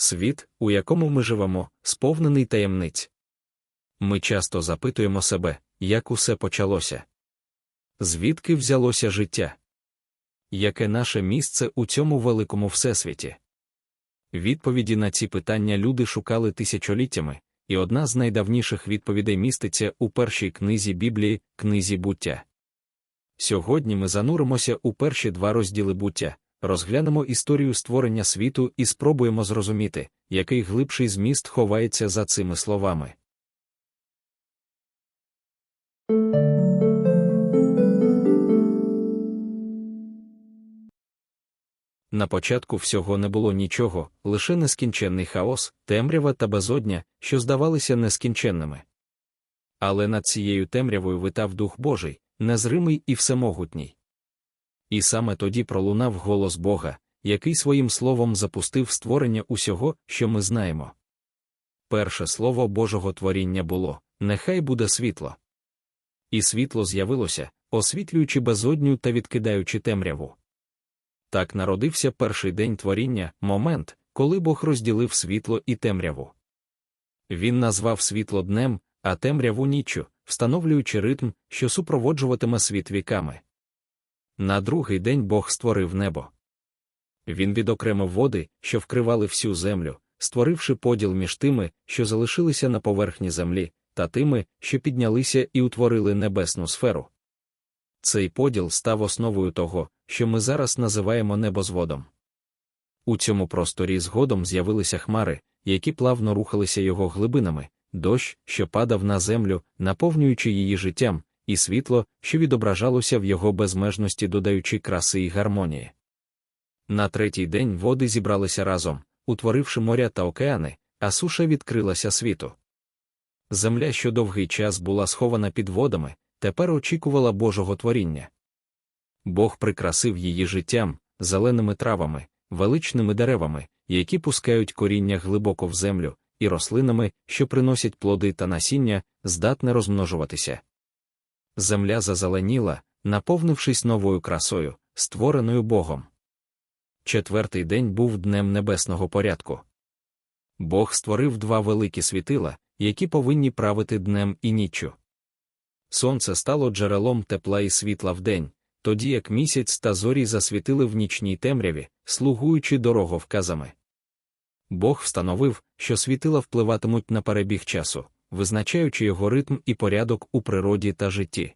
світ, у якому ми живемо, сповнений таємниць. Ми часто запитуємо себе, як усе почалося. Звідки взялося життя? Яке наше місце у цьому великому всесвіті? Відповіді на ці питання люди шукали тисячоліттями, і одна з найдавніших відповідей міститься у першій книзі Біблії, книзі буття. Сьогодні ми зануримося у перші два розділи буття, розглянемо історію створення світу і спробуємо зрозуміти, який глибший зміст ховається за цими словами. На початку всього не було нічого, лише нескінченний хаос, темрява та безодня, що здавалися нескінченними. Але над цією темрявою витав Дух Божий, незримий і всемогутній. І саме тоді пролунав голос Бога, який своїм словом запустив створення усього, що ми знаємо. Перше слово Божого творіння було нехай буде світло. І світло з'явилося, освітлюючи безодню та відкидаючи темряву. Так народився перший день творіння, момент, коли Бог розділив світло і темряву. Він назвав світло днем, а темряву ніччю, встановлюючи ритм, що супроводжуватиме світ віками. На другий день Бог створив небо. Він відокремив води, що вкривали всю землю, створивши поділ між тими, що залишилися на поверхні землі, та тими, що піднялися і утворили небесну сферу. Цей поділ став основою того, що ми зараз називаємо небозводом. У цьому просторі згодом з'явилися хмари, які плавно рухалися його глибинами, дощ, що падав на землю, наповнюючи її життям, і світло, що відображалося в його безмежності, додаючи краси і гармонії. На третій день води зібралися разом, утворивши моря та океани, а суша відкрилася світу. Земля, що довгий час була схована під водами, тепер очікувала Божого творіння. Бог прикрасив її життям, зеленими травами, величними деревами, які пускають коріння глибоко в землю, і рослинами, що приносять плоди та насіння, здатне розмножуватися. Земля зазеленіла, наповнившись новою красою, створеною Богом. Четвертий день був днем небесного порядку. Бог створив два великі світила, які повинні правити днем і ніччю. Сонце стало джерелом тепла і світла вдень, тоді як місяць та зорі засвітили в нічній темряві, слугуючи дороговказами. Бог встановив, що світила впливатимуть на перебіг часу, визначаючи його ритм і порядок у природі та житті.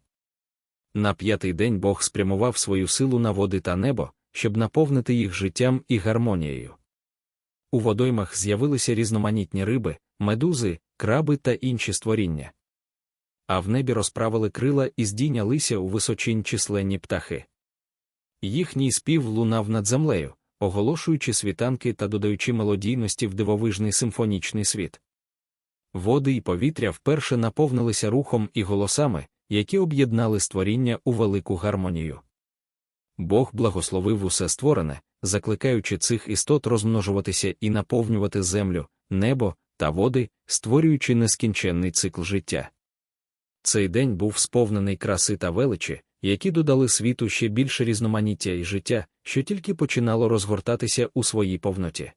На п'ятий день Бог спрямував свою силу на води та небо, щоб наповнити їх життям і гармонією. У водоймах з'явилися різноманітні риби, медузи, краби та інші створіння. А в небі розправили крила і здійнялися у височинь численні птахи. Їхній спів лунав над землею, оголошуючи світанки та додаючи мелодійності в дивовижний симфонічний світ. Води і повітря вперше наповнилися рухом і голосами, які об'єднали створіння у велику гармонію. Бог благословив усе створене, закликаючи цих істот розмножуватися і наповнювати землю, небо та води, створюючи нескінченний цикл життя. Цей день був сповнений краси та величі, які додали світу ще більше різноманіття і життя, що тільки починало розгортатися у своїй повноті.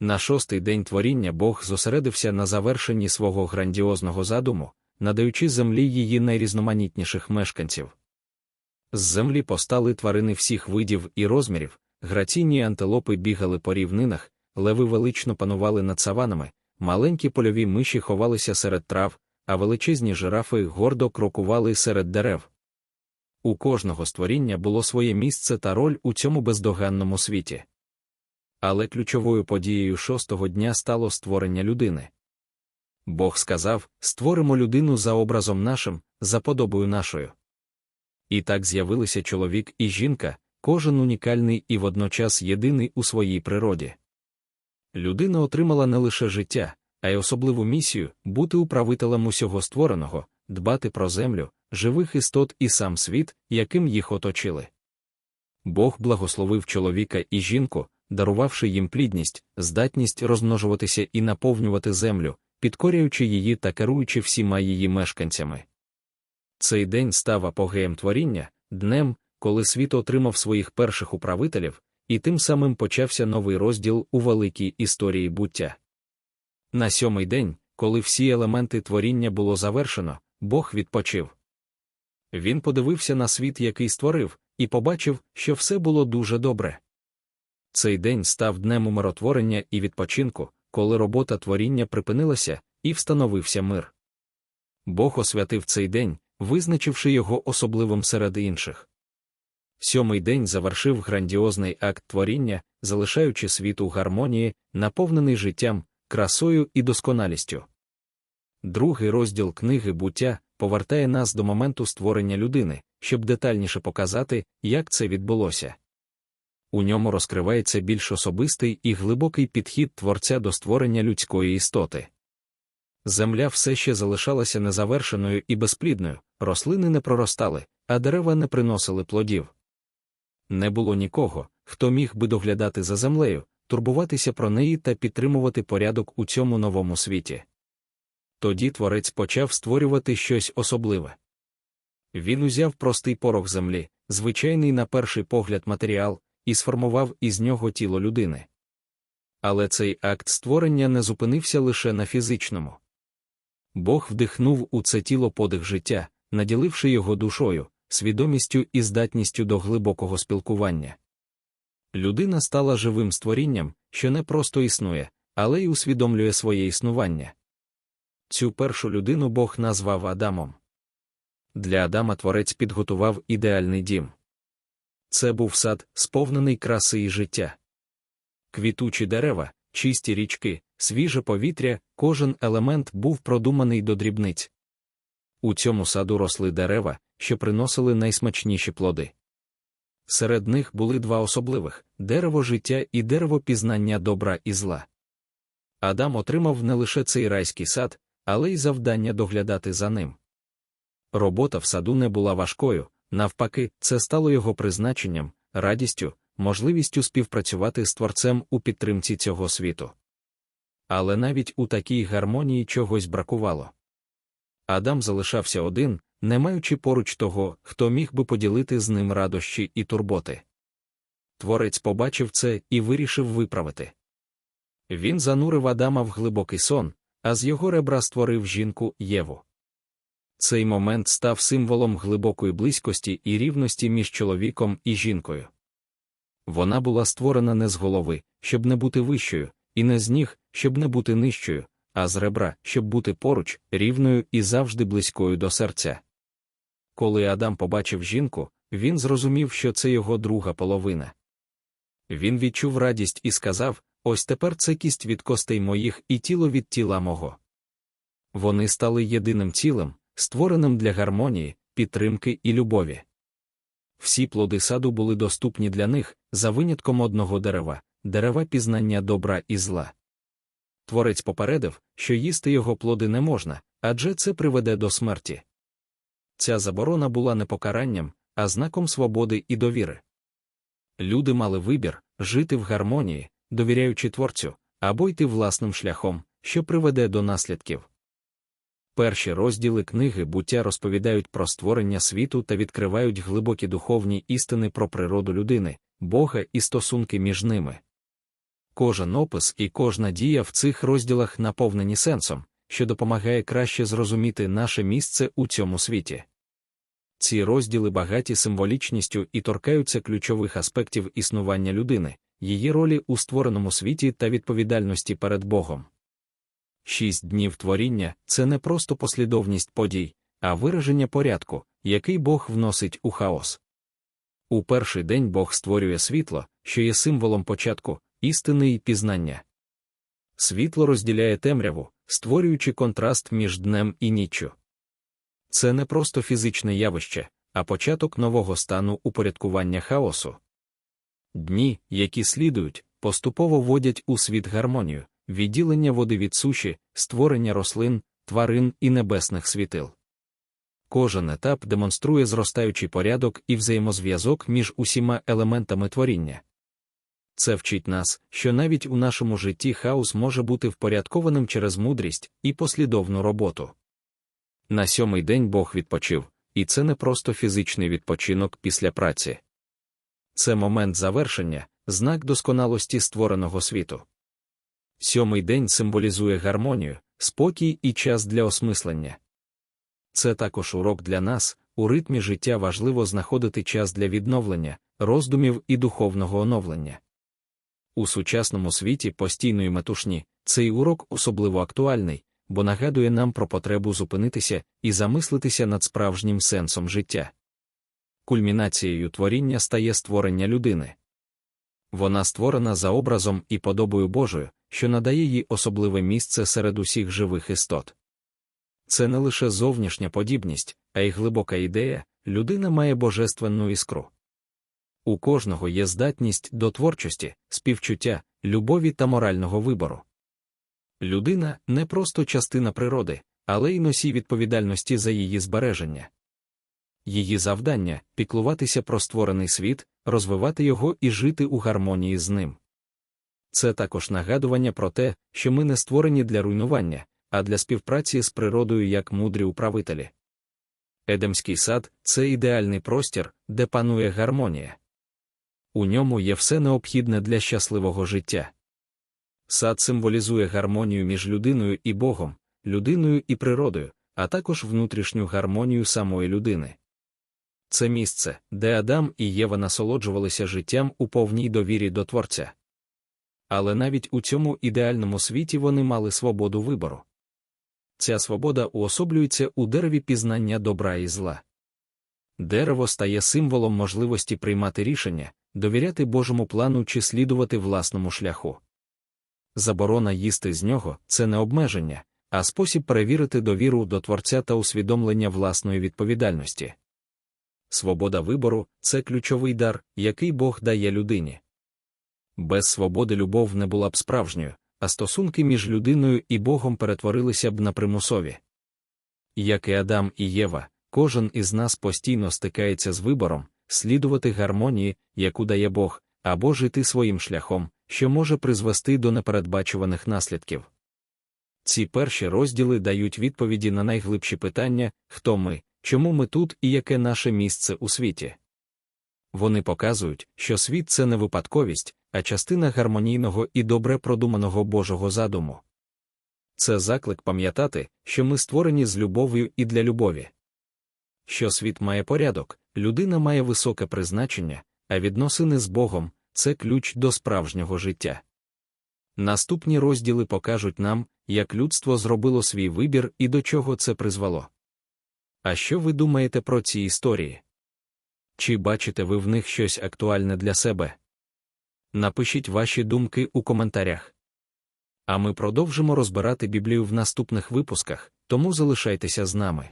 На шостий день творіння Бог зосередився на завершенні свого грандіозного задуму, надаючи землі її найрізноманітніших мешканців. З землі постали тварини всіх видів і розмірів, граційні антилопи бігали по рівнинах, леви велично панували над саванами, маленькі польові миші ховалися серед трав, а величезні жирафи гордо крокували серед дерев. У кожного створіння було своє місце та роль у цьому бездоганному світі. Але ключовою подією шостого дня стало створення людини. Бог сказав створимо людину за образом нашим, за подобою нашою. І так з'явилися чоловік і жінка, кожен унікальний і водночас єдиний у своїй природі. Людина отримала не лише життя, а й особливу місію бути управителем усього створеного, дбати про землю, живих істот і сам світ, яким їх оточили. Бог благословив чоловіка і жінку, дарувавши їм плідність, здатність розмножуватися і наповнювати землю, підкорюючи її та керуючи всіма її мешканцями. Цей день став апогеєм творіння, днем, коли світ отримав своїх перших управителів, і тим самим почався новий розділ у великій історії буття. На сьомий день, коли всі елементи творіння було завершено, Бог відпочив. Він подивився на світ, який створив, і побачив, що все було дуже добре. Цей день став днем умиротворення і відпочинку, коли робота творіння припинилася, і встановився мир. Бог освятив цей день, визначивши його особливим серед інших. Сьомий день завершив грандіозний акт творіння, залишаючи світ у гармонії, наповнений життям, красою і досконалістю. Другий розділ книги буття повертає нас до моменту створення людини, щоб детальніше показати, як це відбулося. У ньому розкривається більш особистий і глибокий підхід творця до створення людської істоти. Земля все ще залишалася незавершеною і безплідною, рослини не проростали, а дерева не приносили плодів. Не було нікого, хто міг би доглядати за землею, турбуватися про неї та підтримувати порядок у цьому новому світі. Тоді творець почав створювати щось особливе. Він узяв простий порох землі, звичайний на перший погляд матеріал, і сформував із нього тіло людини. Але цей акт створення не зупинився лише на фізичному. Бог вдихнув у це тіло подих життя, наділивши його душою, свідомістю і здатністю до глибокого спілкування. Людина стала живим створінням, що не просто існує, але й усвідомлює своє існування. Цю першу людину Бог назвав Адамом. Для Адама творець підготував ідеальний дім. Це був сад, сповнений краси і життя. Квітучі дерева, чисті річки, свіже повітря, кожен елемент був продуманий до дрібниць. У цьому саду росли дерева, що приносили найсмачніші плоди. Серед них були два особливих дерево життя і дерево пізнання добра і зла. Адам отримав не лише цей райський сад, але й завдання доглядати за ним. Робота в саду не була важкою, навпаки, це стало його призначенням, радістю, можливістю співпрацювати з творцем у підтримці цього світу. Але навіть у такій гармонії чогось бракувало. Адам залишався один, не маючи поруч того, хто міг би поділити з ним радощі і турботи. Творець побачив це і вирішив виправити. Він занурив Адама в глибокий сон, а з його ребра створив жінку Єву. Цей момент став символом глибокої близькості і рівності між чоловіком і жінкою. Вона була створена не з голови, щоб не бути вищою, і не з ніг, щоб не бути нижчою, а з ребра, щоб бути поруч, рівною і завжди близькою до серця. Коли Адам побачив жінку, він зрозумів, що це його друга половина. Він відчув радість і сказав: Ось тепер це кість від костей моїх і тіло від тіла мого. Вони стали єдиним цілим, створеним для гармонії, підтримки і любові. Всі плоди саду були доступні для них за винятком одного дерева, дерева пізнання добра і зла. Творець попередив, що їсти його плоди не можна, адже це приведе до смерті. Ця заборона була не покаранням, а знаком свободи і довіри. Люди мали вибір жити в гармонії, довіряючи творцю, або йти власним шляхом, що приведе до наслідків. Перші розділи книги буття розповідають про створення світу та відкривають глибокі духовні істини про природу людини, Бога і стосунки між ними. Кожен опис і кожна дія в цих розділах наповнені сенсом, що допомагає краще зрозуміти наше місце у цьому світі. Ці розділи багаті символічністю і торкаються ключових аспектів існування людини, її ролі у створеному світі та відповідальності перед Богом. Шість днів творіння це не просто послідовність подій, а вираження порядку, який Бог вносить у хаос. У перший день Бог створює світло, що є символом початку, істини і пізнання. Світло розділяє темряву, створюючи контраст між днем і ніччю. Це не просто фізичне явище, а початок нового стану упорядкування хаосу. Дні, які слідують, поступово вводять у світ гармонію, відділення води від суші, створення рослин, тварин і небесних світил. Кожен етап демонструє зростаючий порядок і взаємозв'язок між усіма елементами творіння. Це вчить нас, що навіть у нашому житті хаос може бути впорядкованим через мудрість і послідовну роботу. На сьомий день Бог відпочив, і це не просто фізичний відпочинок після праці. Це момент завершення, знак досконалості створеного світу. Сьомий день символізує гармонію, спокій і час для осмислення. Це також урок для нас, у ритмі життя важливо знаходити час для відновлення, роздумів і духовного оновлення. У сучасному світі постійної метушні цей урок особливо актуальний, бо нагадує нам про потребу зупинитися і замислитися над справжнім сенсом життя. Кульмінацією творіння стає створення людини. Вона створена за образом і подобою Божою, що надає їй особливе місце серед усіх живих істот. Це не лише зовнішня подібність, а й глибока ідея людина має божественну іскру. У кожного є здатність до творчості, співчуття, любові та морального вибору. Людина не просто частина природи, але й носій відповідальності за її збереження. Її завдання піклуватися про створений світ, розвивати його і жити у гармонії з ним. Це також нагадування про те, що ми не створені для руйнування, а для співпраці з природою як мудрі управителі. Едемський сад це ідеальний простір, де панує гармонія. У ньому є все необхідне для щасливого життя. Сад символізує гармонію між людиною і Богом, людиною і природою, а також внутрішню гармонію самої людини. Це місце, де Адам і Єва насолоджувалися життям у повній довірі до Творця. Але навіть у цьому ідеальному світі вони мали свободу вибору. Ця свобода уособлюється у дереві пізнання добра і зла. Дерево стає символом можливості приймати рішення, довіряти Божому плану чи слідувати власному шляху. Заборона їсти з нього це не обмеження, а спосіб перевірити довіру до Творця та усвідомлення власної відповідальності. Свобода вибору це ключовий дар, який Бог дає людині. Без свободи любов не була б справжньою, а стосунки між людиною і Богом перетворилися б на примусові. Як і Адам і Єва, кожен із нас постійно стикається з вибором слідувати гармонії, яку дає Бог, або жити своїм шляхом, що може призвести до непередбачуваних наслідків. Ці перші розділи дають відповіді на найглибші питання хто ми, чому ми тут і яке наше місце у світі. Вони показують, що світ це не випадковість, а частина гармонійного і добре продуманого Божого задуму. Це заклик пам'ятати, що ми створені з любов'ю і для любові. Що світ має порядок, людина має високе призначення, а відносини з Богом це ключ до справжнього життя. Наступні розділи покажуть нам, як людство зробило свій вибір і до чого це призвело. А що ви думаєте про ці історії? Чи бачите ви в них щось актуальне для себе? Напишіть ваші думки у коментарях. А ми продовжимо розбирати Біблію в наступних випусках, тому залишайтеся з нами.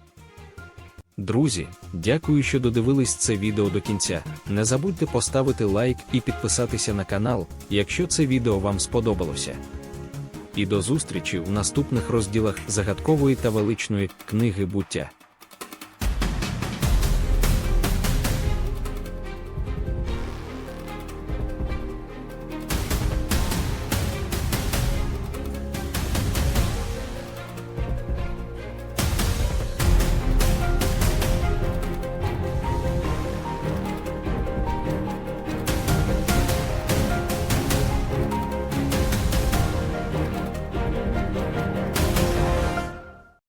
Друзі, дякую, що додивились це відео до кінця. Не забудьте поставити лайк і підписатися на канал, якщо це відео вам сподобалося. І до зустрічі в наступних розділах загадкової та величної книги буття.